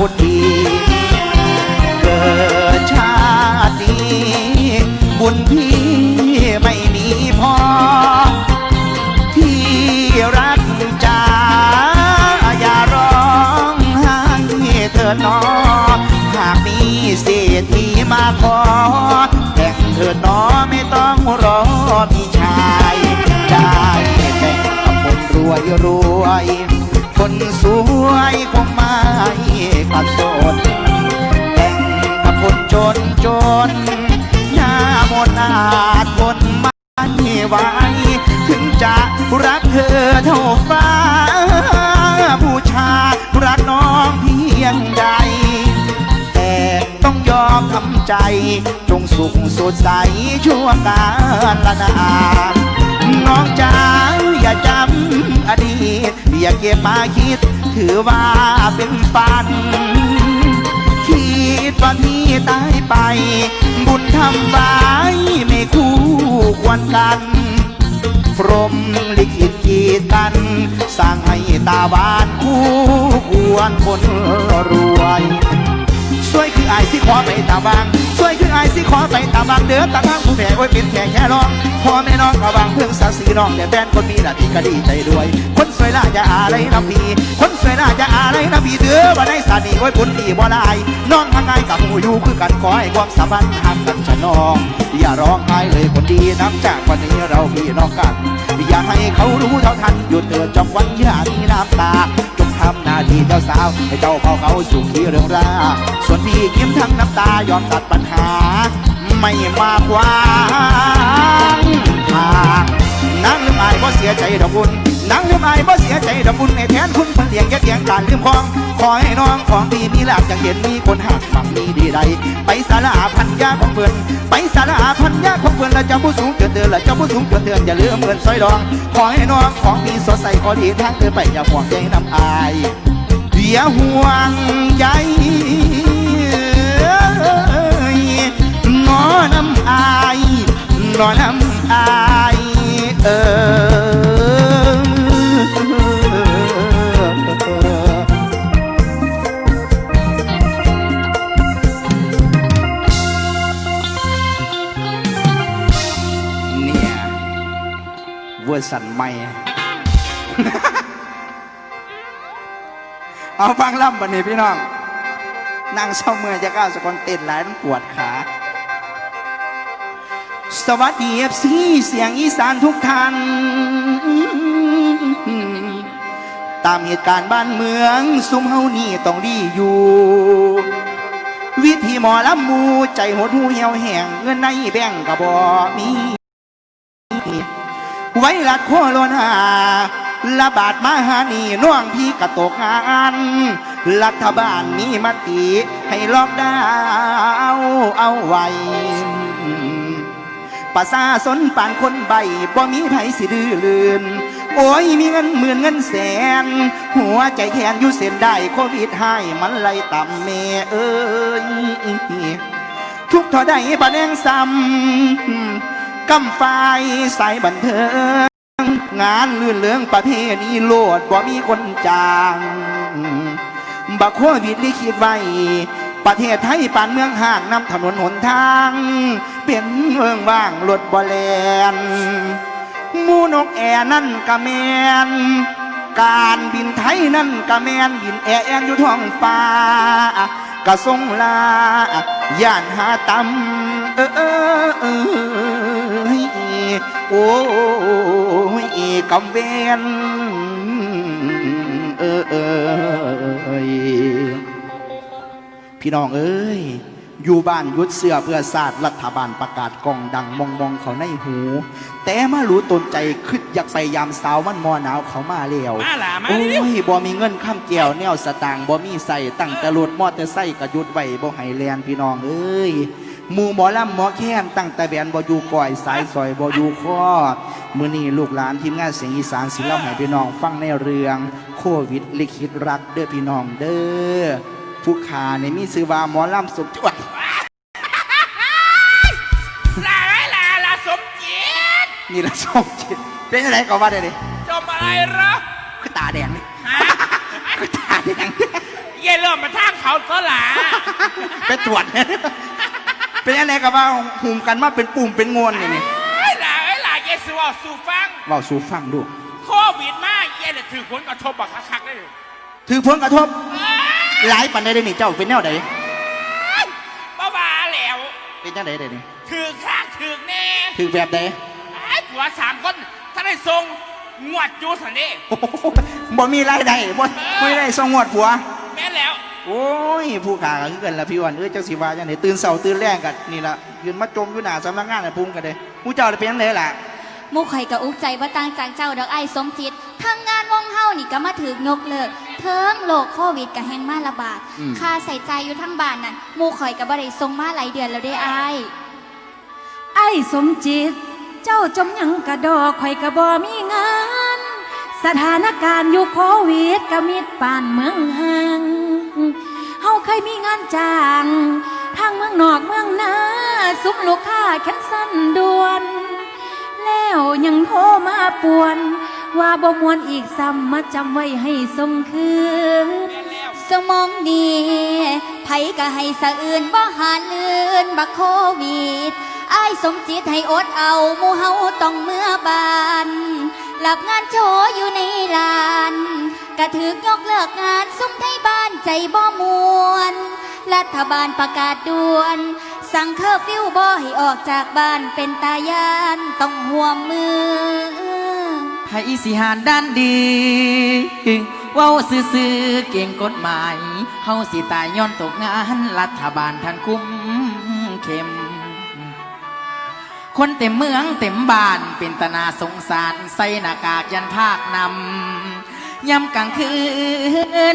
พุทธีเกิดชาตินี้บุญพี่ไม่มีพอ ที่รักจ้าอย่าร้องให้เธอนอหากมีเศรษฐีมาขอแต่งเธอนอไม่ต้องรอพี่ชายได้แต่งคนรวยรวย คนสวยคง ไม่ขัดสนแต่งกับคนจนจนหน้ามนอาจคนไม่ไหวถึงจะรักเธอเท่าฟ้า ผู้ชารักน้องเพียงใด แต่ต้องยอมทำใจ จงสุขสดใสชั่วกาลนานน้องจ๋าอย่าจำอดีต อย่าเก็บมาคิด ถือว่าเป็นฝัน คิดว่านี้ตายไป บุญทำไว้ไม่คู่ควรกัน พรมลิขิตกีดกันสร้างให้ตาบานคู่ควรคนรวย วยคืออายสิขอไปตาบางสวยคืออายสิขอไปตาบางเดือตาทางผู้แผ่ไว้เป็นแค่แค่ร้องพ่อแม่น้องก็บางเพื่องสาสีน้องแต่แฟนคนมีหน้าที่ก็ดีใจด้วย คนสวยล่าจะอะไรนะพี่คนสวยล่าจะอะไรนะพี่เดือบ่ได้สาดีไว้ผลดีบ่ได้น้องทางไงกับหูอยู่คือกันขอให้ความสัมพันธ์หักกันชะน้องอย่าร้องไห้เลยคนดีน้ำจากวันนี้เราพี่น้องกัน อย่าให้เขารู้เท่าทันหยุดเถิดจอมวันอย่ามีน้ำตา ทำหน้าที่เจ้าสาว ให้เจ้าเขาเขาสุขีเรื่องรา ส่วนพี่ยิ้มทั้งน้ำตายอมตัดปัญหา ไม่มากวางทางนั่งลืมอายเพราะเสียใจดอกบุญนั่งลืมอายเพราะเสียใจดอกบุญในแทนคุณเพิ่นเลี้ยงแย่เลี้ยงการลืมของ ขอให้น้องของพี่มีลาบอย่างเห็นมีคนหักฝังมีดีใดไปสาราพันยาของเพิ่อนไปสาราพันยาของเพิ่อนแล้วเจ้าผู้สูงเกินเตือนแล้วเจ้าผู้สูงเกินเตือนอย่าลืมเงินซอยดองขอให้น้องของพี่สดใสขอดีทางเธอไปอย่าห่วงใจน้ำอายอย่าห่วงใยงอน้ำอายงอน้ำอายเออ อร์สันใหม่ เอาฟังล่ำบันนี้พี่น้อง นั่งเศร้าเมื่อยจะก้าวสกอนเต้นหลายต้องปวดขา สวัสดีเอฟซีเสียงอีสานทุกท่าน ตามเหตุการณ์บ้านเมืองสุมเฮานี่ต้องดีอยู่วิธีหมอลำมู ใจหดหูเหี่ยวแห้งเงินในแบ่งกระบอกมี ไวรัสโคโรนาระบาดมหานีน่วงพี่กระตกงาน รัฐบาลมีมติให้ล็อกดาวน์เอาไว้ประชาชนปานคนใบบ่มีไผสิดื้อลืน โอ้ยมีเงินหมื่นเงินแสน หัวใจแขนอยู่เส้นได้โควิดให้มันไล่ต่ำเมเอ้ยทุกท่าใดบะแดงซ้ำ กำไฟสายบันเทิง งานลื่นเลืองประเพณีโลดบ่มีคนจางบักโควิดลิคิดไว้ ประเทศไทยปานเมืองห่างนำถนนหนทาง เป็นเมืองว่างรถบ่แลนมูนกแอนั่นกะแมน การบินไทยนั่นกะแมน บินแอแอนอยู่ท้องฟ้ากะทรงลาย่านหาตำเออ เออเออโอ้ยกำเวนเออเออพี่น้องเอ้ยอยู่บ้านยุดเสื้อเพื่อศาสตร์รัฐบาลประกาศกองดังมองมองเขาในหู แต่มารู้ตนใจคึดอยากไปยามสาวมันมอหนาวเขามาแล้วมาล่ะมาโอ้เร็วยบ่มีเงินข้ามเกี่ยวแนวสตางค์บ่มีใส่ตั้งแต่รถมอเตอร์ไซค์ก็หยุดไว้บ่ให้แลนพี่น้องเอ้ย หมู่หมอลำหมอแค้นตั้งแต่แบนบ่อยู่ก่อยสายซอยบ่อยู่ข้อมื้อนี้ลูกหลานทีมงานเสียงอีสานสิเล่าให้พี่น้องฟังในเรื่องโควิดลิขิตรักเด้อพี่น้องเด้อผู้ขานี่มีชื่อว่าหมอลำสุขจวดลาลาลาสมจิตนี่ละสมจิตเป็นอะไรก็ว่าได้ดิจบอะไรเหรอคือตาแดงนี่ฮะคือตาแดงเย่เริ่มมาทางเขาก็หลาไปตรวจ เป็นอะไรกับว่าหุ่มกันมาเป็นปุ่มเป็นงวนนี่นี่ไอ้หลาไอ้หลาเยสูว่าสู่ฟัง เว่าสู่ฟังดูโควิดมาเย่เลยถือผลกระทบบักคักๆได้เลยถือผลกระทบ หลายปันได้เลยนี่เจ้าเป็นแนวใดบ้าบาเป็นจังไดเด้นี่ถือข้างถือแน่ถือแบบใดไอ้ผัวสามคนถ้าได้ทรงงวดอยูสันนี่โอ้โหบ่มีรายได้บ่บ่มีรายได้ส่งงวดผัว แม่นแล้ว โอ้ยผู้ขาก็คือกันละพี่วันเอ้ยเจ้าสิว่าจังไดตื่นเช้าตื่นแรงกันนี่ล่ะยืนมาจมอยู่หน้าสำนักงานน่ะพุ่มกันเด้ผู้เจ้าได้เป็นจังไดล่ะหมู่ข่อยกับอุกใจว่าต่างจากเจ้าดอกไอ้ายสมจิตทางงานวงเฮานี่ก็มาถึกยกเลิกเทิงโลกโควิดก็แห้งมาระบาดอืมค่าใส่ใจอยู่ทั้งบ้านนั่นหมู่ข่อยก็บ่ได้ส่งมาหลายเดือนแล้วได้อ้าย ไอ้สมจิต เจ้าจมหยังกระดอกข่อยกระบอมีงาน สถานการณ์ยุคโควิดกะมิดป่านเมืองห่าง เฮาเคยมีงานจ้างทางเมืองนอกเมืองนาสุมลูกค้าแค้นสั้นด่วน แล้วยังโทรมาป่วน ว่าบ่มวนอีกซ้ำมาจำไว้ให้สมคืนแม่นแล้วสมองดีไผก็ให้สะอื่นบ่หาลื่นบักโควิดอ้ายสมจิตให้อดเอาหมู่เฮาต้องเมื่อบานหลับงานโชว์อยู่ในลาน กระถึกยกเลิกงานซุ่มไทยบ้านใจบ่มวน รัฐบาลประกาศด่วน สั่งเคอร์ฟิวบ่ให้ออกจากบ้านเป็นตายานต้องห่วมมือ ให้สิหารด้านดีเว้าซื่อๆเก่งกฎหมายเฮาสิตายย้อนตกงานรัฐบาลท่านคุ้มเข้มคนเต็มเมืองเต็มบ้านเป็นตนาสงสารใส่หน้ากากยันภาคนำ ย้ำกลางคื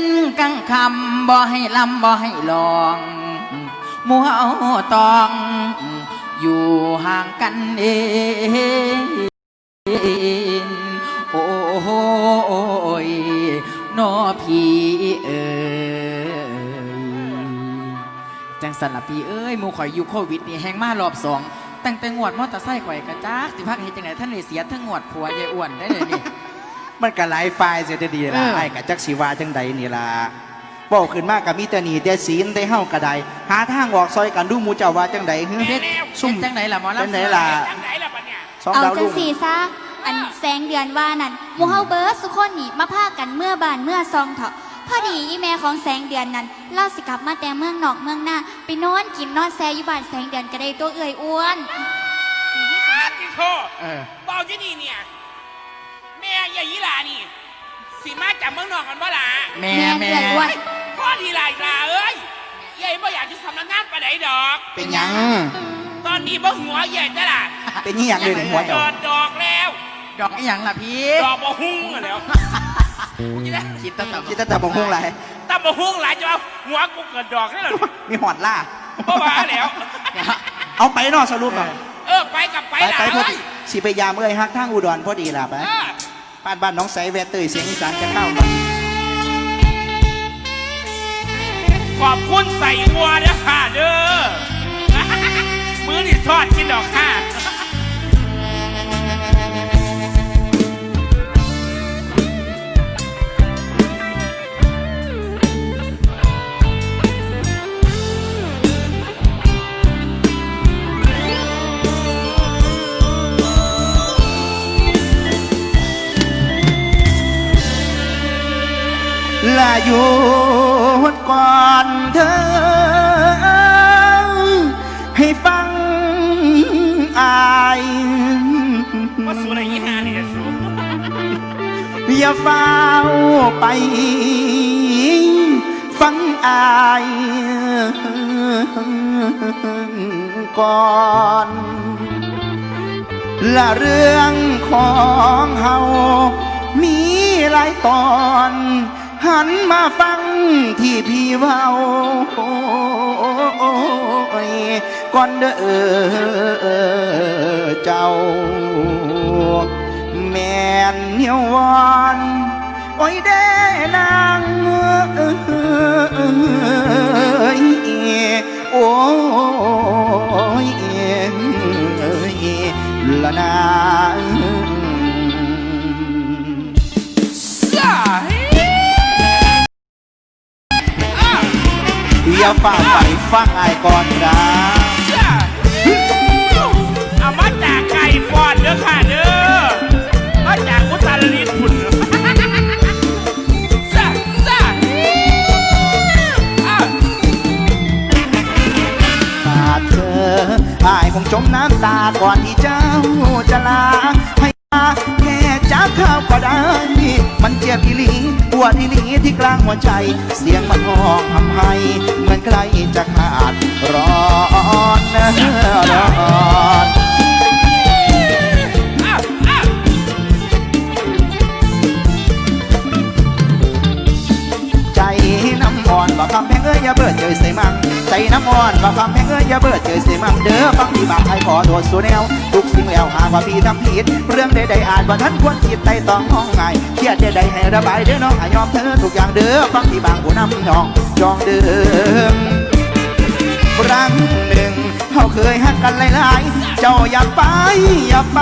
นกลางคำบ่ให้ลำบ่ให้ลองมัวเอาตอง อยู่ห่างกันเองโอ้ยนอพี่เอ้ยจังสันละพี่เอ้ยมูข่อยอยู่โควิดนี่แหงมารอบสองตั้งแต่งวดมอเตอร์ไซค์ข่อยกระจักสิพักเฮ็ดจังไดท่านเลยเสียทั้งงวดผัวยายอ้วนได้เลยนี่ มันก็หลายฝ่ายเสียดีเอล่ะอไอ้กะจักสิว่าจังใดนี่ล่ะบอกขึ้นมากับมีแต่หนีแต่ศีลได้เฮาก็ได้หาทางออกซอยกันดูหมู่เจ้าว่าจังใดฮึเฮ็ดซุ่มเฮ็ดจังไหนล่ะหมอลำจังไหนล่ะจังไหนล่ะปะเนี่ยสองเอาดาวจัลุงงสีซะอันแสงเดือนว่านั่นหมูเฮาเบิร์ดสุกคนนี่มาพากันเมื่อบานเมื่อซองเถาะพอดีอีแม่ของแสงเดือนนั้นเล่าสิกลับมาแต่เมืองนอกเมืองหน้าไปนอนกินนอนแซอยู่บ้านแสงเดือนก็ได้ตัวเอื่อยอ้วนอาทิโทเออเบาที่นี่เนี่ยแม่ ยายยี่หลานี่สีมาจากเมืองนอกกันบ่ล่ะแม่แม่แม่เดือนอ้วนพ่อดีหลายลาเอ้ยยายบ่อยากจะสำนักงานไปไหนดอก เป็นหยัง ตอนนี้บ่หัวใหญ่จ้ะล่ะเป็นนี่หยังเลยหัวเกิเจ้าดดอกแล้ว ดอกอีหยังล่ะพี่ดอกบ่หุ้งอะแล้วกูจะได้คิดตั้งแต่คิดแต่แต่บ่ฮู้หลายตั้งบ่หุ้งหลายจะเอาหัวกูเกิดดอกได้หรอมีหอดล่าเพราะว่าแล้ว เอาไปเนาะสรุปเนาะเออไปกับไปไปล่ะไปพอเอ้ดียสิไปยามเอ้ยฮักทางอุดรพอดีล่ะไป เออ บ้านบ้านน้องใสแวตเตยเสียงอีสานจะเข้ามาขอบคุณใส่วัวเด้อค่ะเด้อ มือนี่ทอดกินดอกค่ะ ลาอยู่ก่อนเธอ ให้ฟังอายว่าสูอะไรยี่ห้าเนี่ยสูอย่าเฝ้าไป ฟังอายก่อนและเรื่องของเฮามีหลายตอน หันมาฟังที่พี่เว้าก่อนเด้อเจ้า แม่นเหี่ยววอนโอ้ยเด้นางเอ้ยโอ้ยละนาซ่ อย่าฝ่าไปฟังไอ้ก่อนนะเอามาจากไก่ฟอดเด้อค่ะเด้อมาจากมุตาลลินคุณซ่าซ่าอะขาดเธออายคงจมน้ำตาก่อนที่เจ้าจะลาให้มา จักข้าวก็ได้ มันเจ็บอีหลีปวดอีหลีที่กลางหัวใจ เสียงมันห้องทำให้เหมือนใกล้จะขาดร้อนร้อน ว่าคำแพงเอ้ยอย่าเบิดเจยใส่มังใจน้ำอ่อนว่าคำแพงเอ้ยอย่าเบิดเจยใส่มังเด้อฟังที่บางใครขอโทษสู่แนว ทุกสิ่งแล้วหากว่าพี่ทำผิด เรื่องใดๆอาจว่าท่านควรคิดไต่ต้องห้องไงเครียดใดๆให้ระบายเด้อน้องอยอมเธอทุกอย่างเด้อฟังที่บางผู้นำน้องจองเดิมครั้งหนึ่งเขาเคยหักกันหลายๆ เจ้าอย่าไปอย่าไป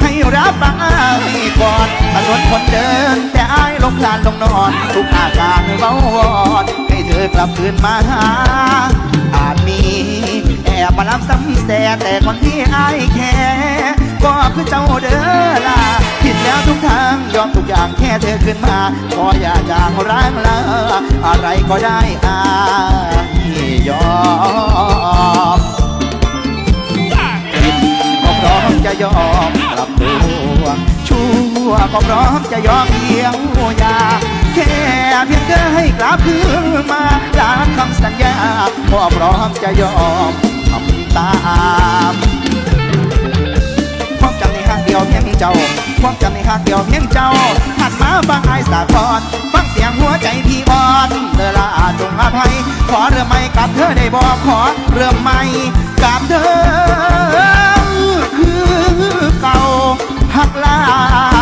ให้รับฟังอายก่อนถนนคนเดิน แต่อายลงลานลงนอน ทุกอาการเบาวอน ธอกลับคืนมาหา อาจมีแอบมารับซ้ำแต่แต่คนที่อายแค่ก็คือเจ้าเด้อล่ะผิดแล้วทุกทางยอมทุกอย่างแค่เธอขึ้นมา ขออย่าจางร้างลาอะไรก็ได้อายยอมผิดก็พร้อมจะยอม ชั่วก็พร้อมจะยอมเยียวยา แค่เพียงเธอให้กลับคืนมาล้างคำสัญญาก็พร้อมจะยอมทำตามความจำในหักเดียวเพียงเจ้าความจำในหักเดียวเพียงเจ้าหันมาฟังไอ้สาคอนฟังเสียงหัวใจพี่อ่อนเธอละอาจงอภัย ขอเริ่มใหม่กับเธอได้บอกขอเริ่มใหม่กับเธอ หักลา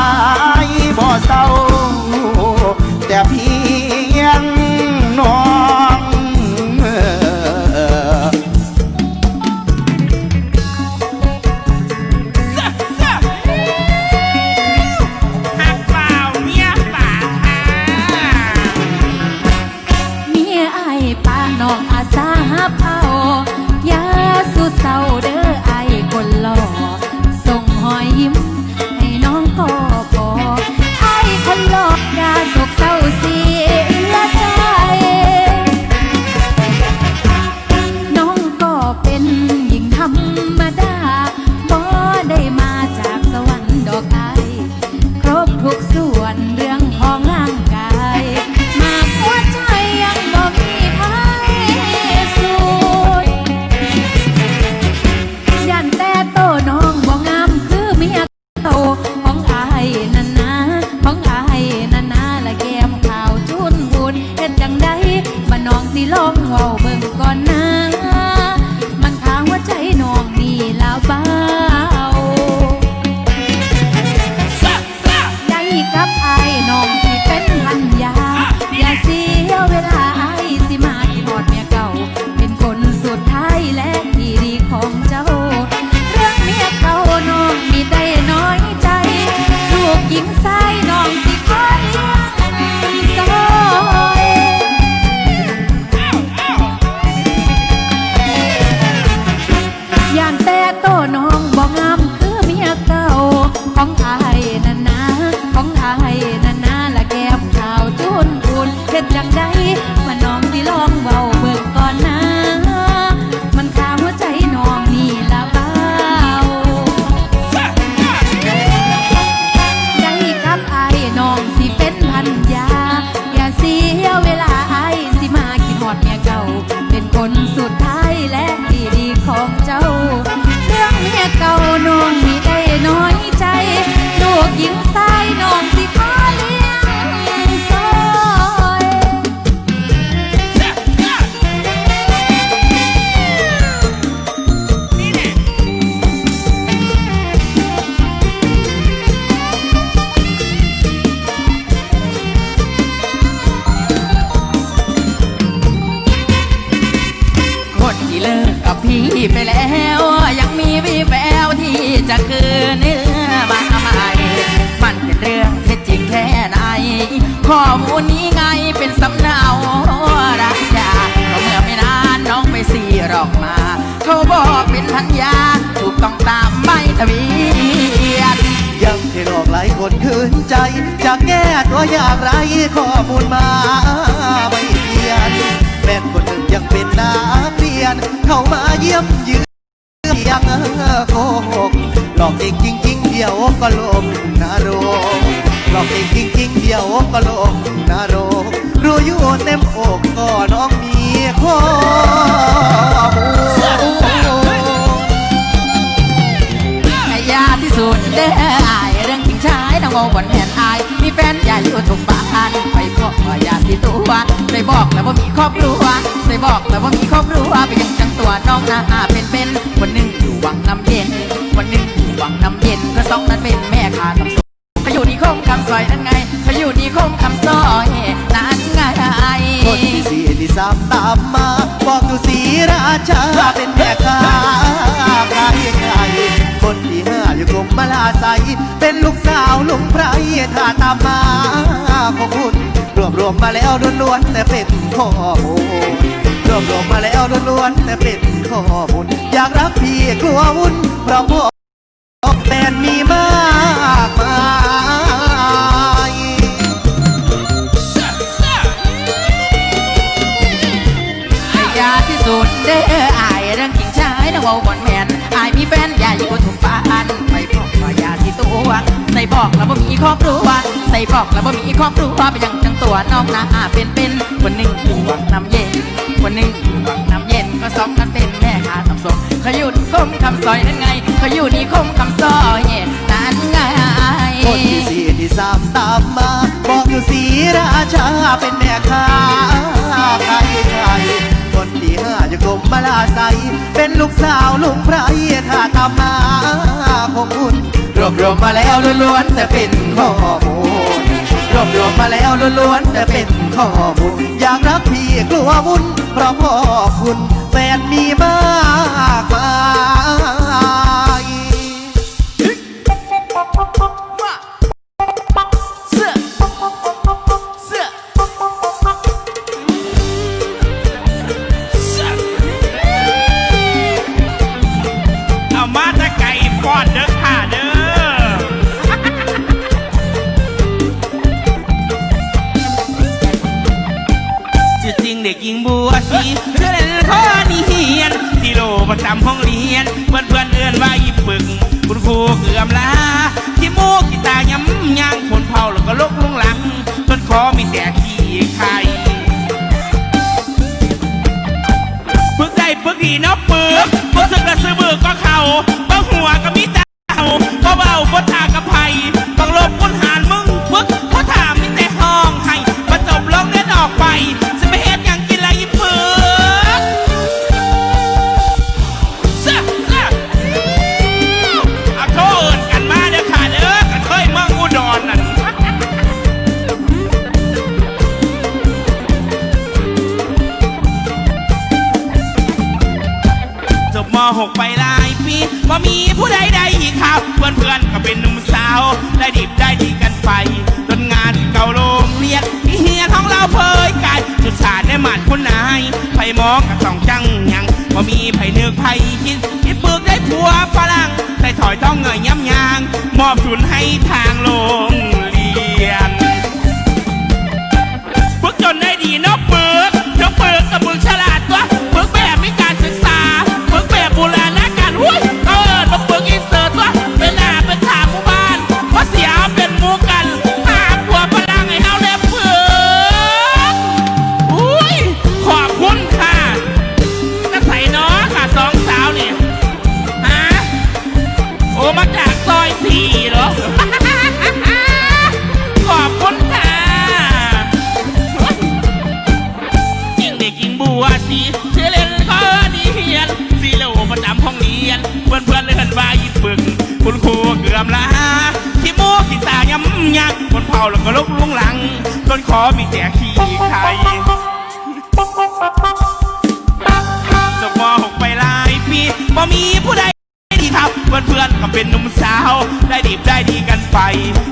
เขาบอกเป็นทัญญาถูกต้องตามใบทะเบียนยังที่หลอกหลายคนคืนใจ จะแก้ตัวอย่างไรข้อมูลมาไม่เพียนแม่คนหนึ่งยังเป็นนักเรียน เข้ามาเยี่ยมเยือนอยากเก่งจริงๆเดียวก็ลงนรก หลอกเก่งจริงๆเดียวก็ลงนรกรู้อยู่เต็มอกก็น้องมีข้อมูลยาที่สุดเด้ออายเรื่องจริงชายน้องโมบนแห่นอาย มีแฟนใหญ่อยู่ทุกบ้านไปบอกว่ายาที่ตัวได้บอกแล้วว่ามีครอบครัวได้บอกแล้วว่ามีครอบครัวไปยังจังตัวน้องหน้าเป็นเป็นคนหนึ่งอยู่วังน้ำเย็นคนหนึ่งอยู่วังน้ำเย็นก็สองนั้นเป็นแม่ค้ากับสเขาอยู่นี่ คงคำซอยนั่นไงเขาอยู่นี่คงคำซอยนั่นไงคนที่สี่ที่สามตามมา บอกอยู่สีราชาเป็นแม่ค้าขายไก่คนที่ห้าอยู่กรมมาลาไซเป็นลูกสาวลุงไพรถ้าตามมาของคุณรวบรวมมาแล้วล้วนๆแต่เป็นข้อมูลรวบรวมมาแล้วล้วนๆแต่เป็นข้อมูลอยากรักพี่กลัววุ่นเพราะพ่อแฟนมีมาก วใส่บอกแล้วว่ามีครอบครัวใส่บอกแล้วว่ามีครอบครัวไปยังจังตัวน้องหน้าเป็นเป็นคนหนึ่งอยู่วังน้ำเย็นคนหนึ่งอยู่วังน้ำเย็นก็สองกันเป็นแม่ค้าทำสมเขาอยู่คมคำซอยนั่นไงเขาอยู่นี่คมคำซอยนั่นไงคนที่สี่ที่สามตามมา บอกอยู่สีราชาเป็นแม่ค้าขายไข่คนที่ห้าอยู่กรมมาลาไซเป็นลูกสาวลุงไพรถ้าตามมาของคุณ วบรวมมาแล้วล้วนๆแต่เป็นข้อมูลรวบรวมมาแล้วล้วนๆแต่เป็นข้อมูลอยากรักพี่กลัววุ่นเพราะพ่อคุณแฟนมีมากมาย ประจำห้องเรียน เพื่อนเพื่อนเอื้อนว่าอีปึก คุณครูเกือมลาขี้มูกขี้ตาย้ำยางผลเผาแล้วก็ลกลงหลังจนคอมีแต่ขี้ไข่ปึกได้ปึกดีนาะปึกปึกสึกกระสือบือก็เข่าายไผมองกับสองจังยังว่ามีไผเนื้อไผคิดคิดปึกได้ผัวฝรั่งได้ถอยต้องเงยย้ำยาง มอบทุนให้ทางโรง ย้ำยักคนเผาแล้วก็ลุกลุงหลังจนคอมีแต่ขี้ไข่จบม .6 ไปหลายปีบ่มีผู้ใดดีครับเพื่อนเพื่อนก็เป็นหนุ่มสาว ได้ดีได้ดีกันไป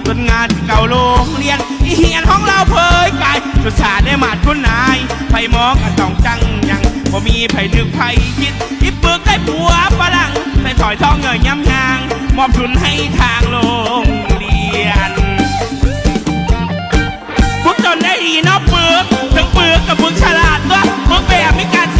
จนงานที่เก่าโรงเรียนอีเฮียนของเราเผยกายจุดสาได้มาดคุณนายไผมองกันต้องจังยังบ่มีไผนึกไผคิดอีปึกได้ผัวฝรั่งได้ถอยท้องเงยย้ำยางมอบทุนให้ทางโรงเรียน ด้ดีเนาะปึกถึงปึกกับมึงฉลาดตัวมึงแบบมีการศึกษาปึกแบบโบราณการ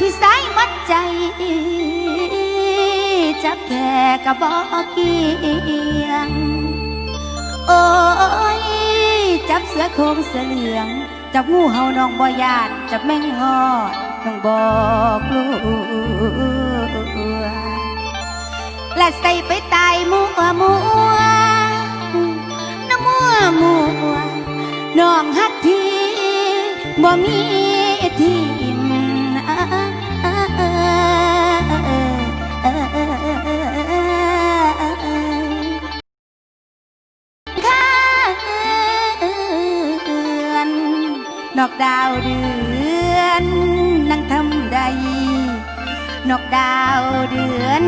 ที่สายมัดใจจะแค่กระบอกเกียง โอ้ย จับเสือโคงเสือเหลือง จับงูเห่าน้องบอยานจับแมงหอดน้องบอกลูกและใส่ไปตายมัวมัวน้องมัวมัวน้องฮักทีบ่มี นกดาวเดือนนั่งทำใดนกดาวเดือน